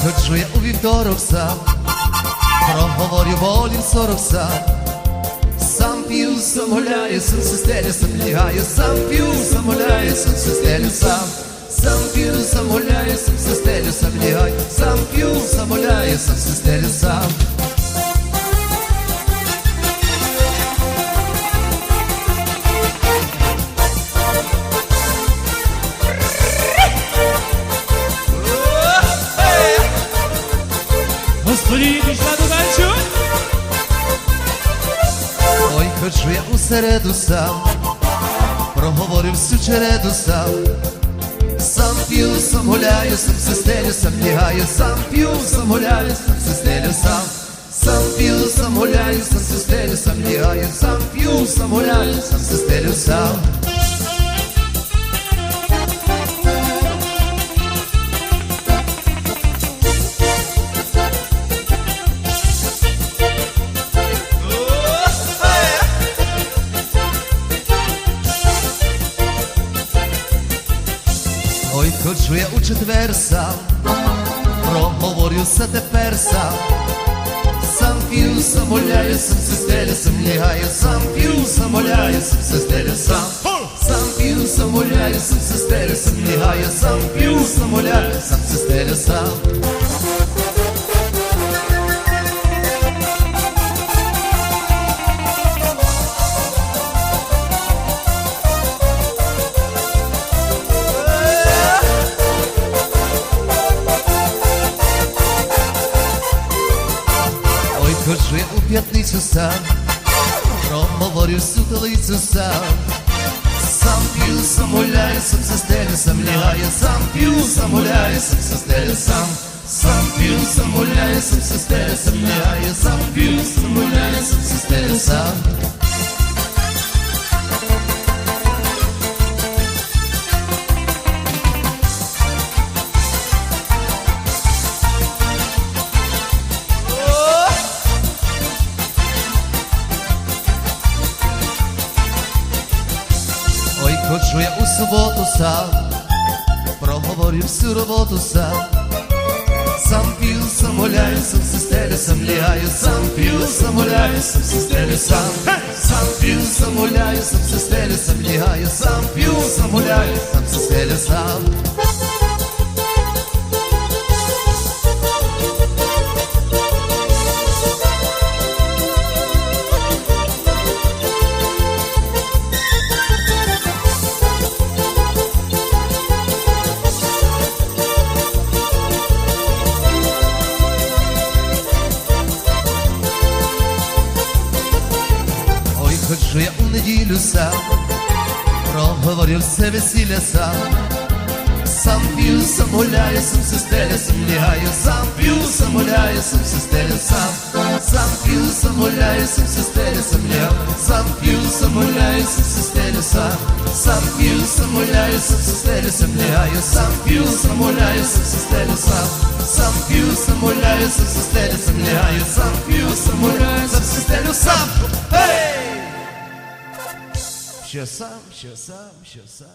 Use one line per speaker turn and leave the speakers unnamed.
ходжу я у вівторок сам, проговорю болім сорок сам. Сам п'ю, сам гуляю, се стелю, сам лягаю, сам п'ю, сам гуляю, се стелю сам. Сам п'ю, сам гуляю, се стелю, сам лягаю, сам п'ю, сам гуляю, се стелю сам.
Господи, пішла до танцю.
Ой, ходжу я у середу сам, проговорю всю череду сам. Сам п'ю, сам гуляю, сам се стелю, сам лягаю, сам п'ю, сам гуляю, сам се стелю сам. Сам п'ю, сам гуляю, сам се стелю, сам лягаю, сам п'ю, сам гуляю, сам се стелю сам. Ой, хочу я у четвер сам, проговорю все тепер сам. Сам п'ю, сам гуляю, сам се сам п'ю, сам гуляю, сам сам. П'ю, сам гуляю, сам се сам п'ю, сам гуляю, сам сестелю, сам. П'ятницю сам, проговорю всю столицю сам. Сам п'ю, сам гуляю, сам се стелю, сам лягаю, сам п'ю, сам гуляю, сам се стелю сам. Сам п'ю, сам гуляю, сам се стелю, сам лягаю, сам п'ю, сам гуляю, ходжу я у суботу сам, проговорю всю роботу сам. Сам п'ю, сам гуляю, сам се стелю, сам лягаю, сам п'ю, сам гуляю, сам се стелю сам. Сам п'ю, сам гуляю, сам се стелю, сам лягаю, сам п'ю, сам гуляю, сам се стелю сам. Ходжу я у неділю сам, проговорю все весілля сам. Сам п'ю, сам гуляю, сам се стелю, сам лягаю, сам п'ю, сам гуляю, сам се стелю сам. Сам п'ю, сам гуляю, сам се стелю, сам лягаю, сам п'ю, сам гуляю, сам се стелю сам. Сам п'ю, сам гуляю, сам се стелю, сам лягаю, сам п'ю, сам гуляю, сам се стелю сам. Сам п'ю, сам гуляю, сам се стелю, сам лягаю, сам п'ю, сам гуляю, сам сестелю, сам. Hey! Що сам,